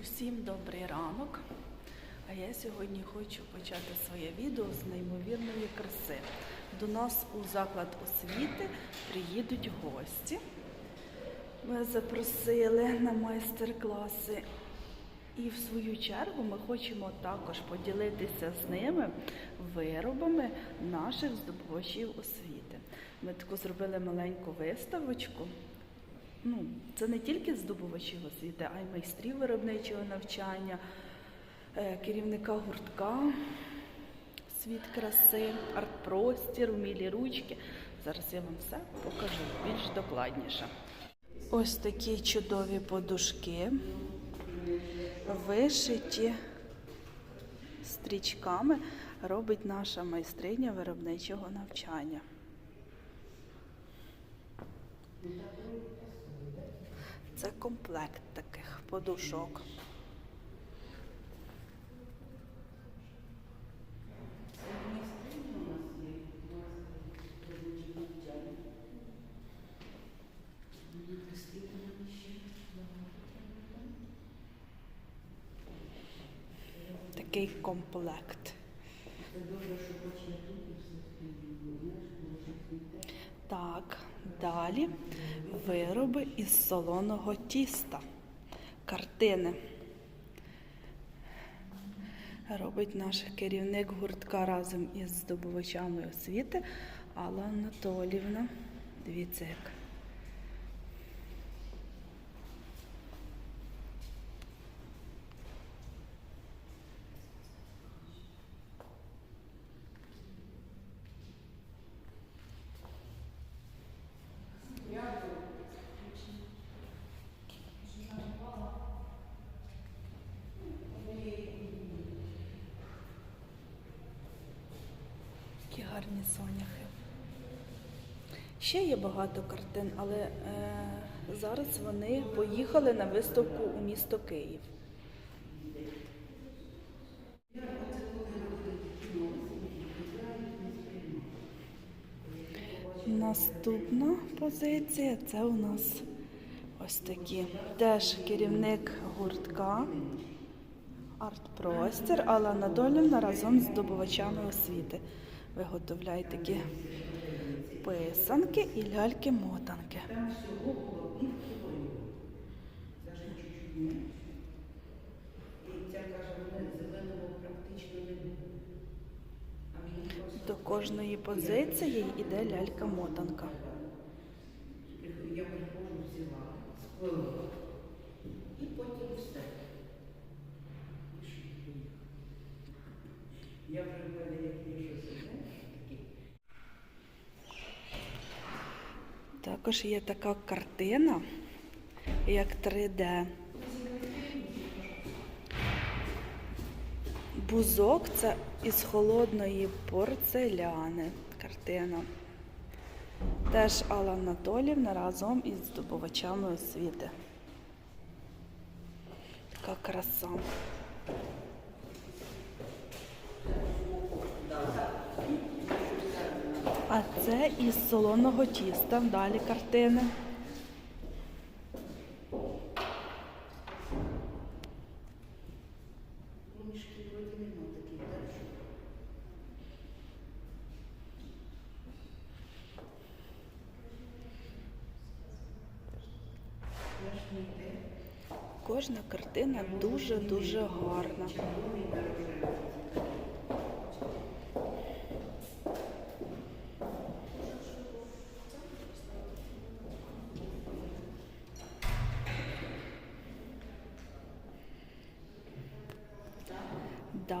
Усім добрий ранок. А я сьогодні хочу почати своє відео з неймовірної краси. До нас у заклад освіти приїдуть гості. Ми запросили на майстер-класи. І в свою чергу ми хочемо також поділитися з ними виробами наших здобувачів освіти. Ми таку зробили маленьку виставочку. Ну, це не тільки здобувачів освіти, а й майстрів виробничого навчання, е, керівника гуртка, світ краси, арт-простір, умілі ручки. Зараз я вам все покажу більш докладніше. Ось такі чудові подушки, вишиті стрічками, робить наша майстриня виробничого навчання. Це комплект таких подушок. Такий комплект. Так, далі вироби із солоного тіста. Картини. Робить наш керівник гуртка разом із здобувачами освіти Алла Анатолівна. Дивіться як. Соняхи. Ще є багато картин, але е, зараз вони поїхали на виставку у місто Київ. Наступна позиція це у нас ось такі. Теж керівник гуртка арт-простір Алла Анатолівна разом з здобувачами освіти виготовляє такі писанки і ляльки-мотанки. До кожної позиції йде лялька-мотанка. Я приходжу, взяла, сплила. І потім все. І що я поїхала. Я вже в мене як є щось одне, таке. Також є така картина, як 3D. Бузок це із холодної порцеляни. Картина. Теж Алла Анатолівна разом із здобувачами освіти. Така краса. А це із солоного тіста. Далі картини. Кожна картина дуже-дуже гарна.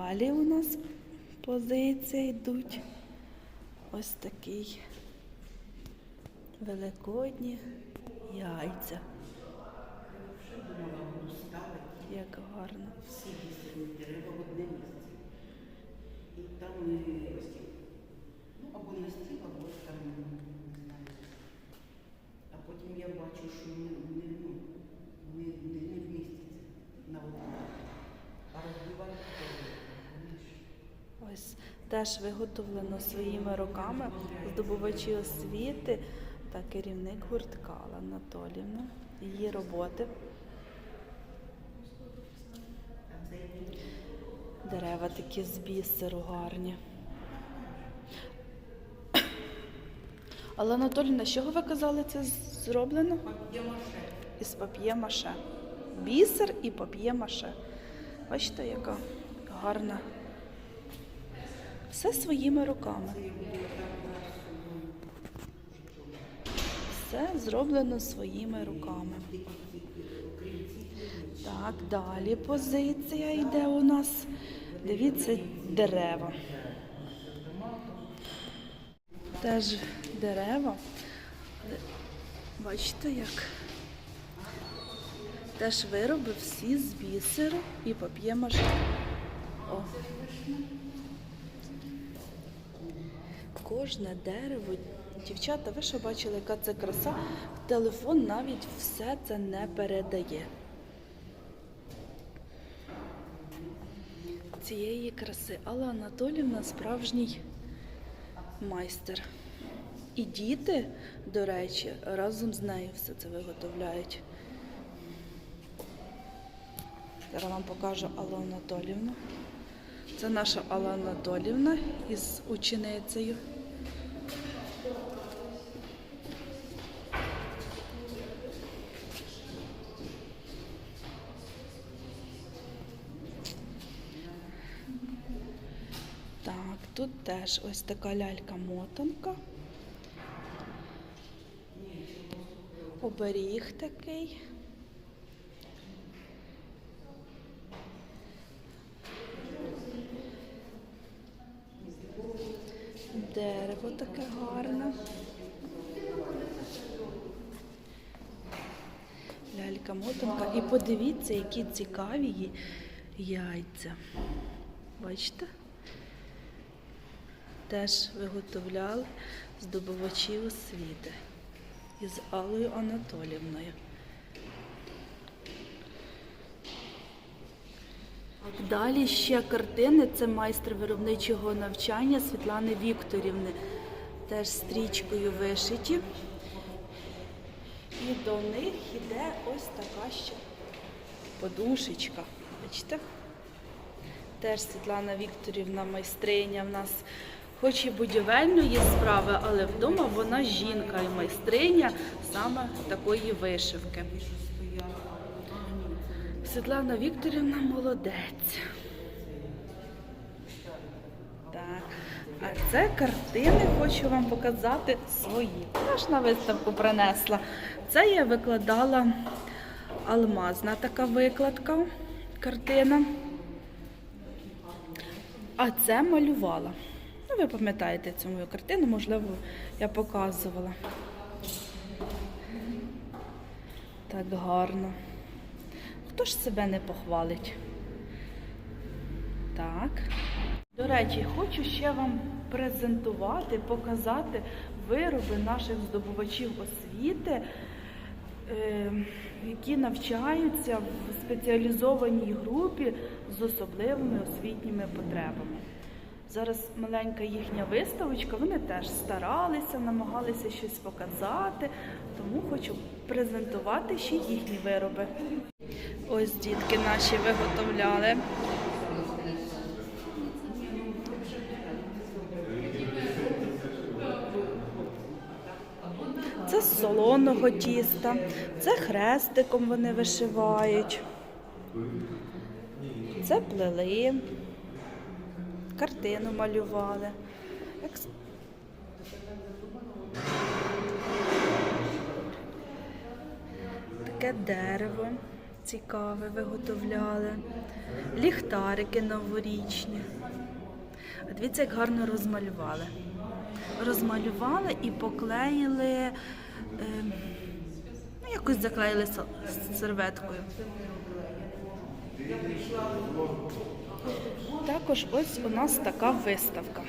Далі у нас позиції йдуть ось такий великодні яйця. Як гарно. всі дерева в одне місце. І там е, ось ті, ну, або на стіл, або там, не знаю. А потім я бачу, що не, не, ну, не, не, не вміститься на одному. А розбивають розумієш? Ось теж виготовлено своїми руками здобувачі освіти та керівник гуртка Алла Анатолівна. Її роботи. Дерева такі з бісеру гарні. Але Анатоліна, з чого ви казали, це зроблено? Із пап'є-маше. Бісер і пап'є-маше. Бачите, яка гарна. Все своїми руками. Все зроблено своїми руками. Так, далі позиція йде у нас. Дивіться, дерева. Теж дерева. Бачите, як? Теж вироби всі з бісеру і пап'є-маше. О. Кожне дерево. Дівчата, ви що бачили, яка це краса? Телефон навіть все це не передає. Цієї краси. Алла Анатолівна справжній майстер. І діти, до речі, разом з нею все це виготовляють. Зараз вам покажу Аллу Анатолівну. Це наша Алла Анатолівна із ученицею. Так, тут теж ось така лялька-мотанка. Оберіг такий. Дерево таке гарне. Лялька мотанка. І подивіться, які цікаві її яйця. Бачите? Теж виготовляли здобувачі освіти із Аллою Анатолівною. Далі ще картини. Це майстер виробничого навчання Світлани Вікторівни. Теж стрічкою вишиті. І до них йде ось така ще подушечка. Бачите? Теж Світлана Вікторівна майстриня в нас, хоч і будівельної справи, але вдома вона жінка і майстриня саме такої вишивки. Світлана Вікторівна молодець. Так. А це картини хочу вам показати свої. Я ж на виставку принесла. Це я викладала алмазна така викладка, картина. А це малювала. Ну, ви пам'ятаєте цю мою картину, можливо, я показувала. Так гарно. Хто ж себе не похвалить? Так. До речі, хочу ще вам презентувати, показати вироби наших здобувачів освіти, е, які навчаються в спеціалізованій групі з особливими освітніми потребами. Зараз маленька їхня виставочка, вони теж старалися, намагалися щось показати, тому хочу презентувати ще їхні вироби. Ось дітки наші виготовляли. Це з солоного тіста, це хрестиком вони вишивають. Це плели, картину малювали. Таке дерево цікаве виготовляли, ліхтарики новорічні. А Дивіться, як гарно розмалювали. Розмалювали і поклеїли, е, ну, якось заклеїли серветкою. Також ось у нас така виставка.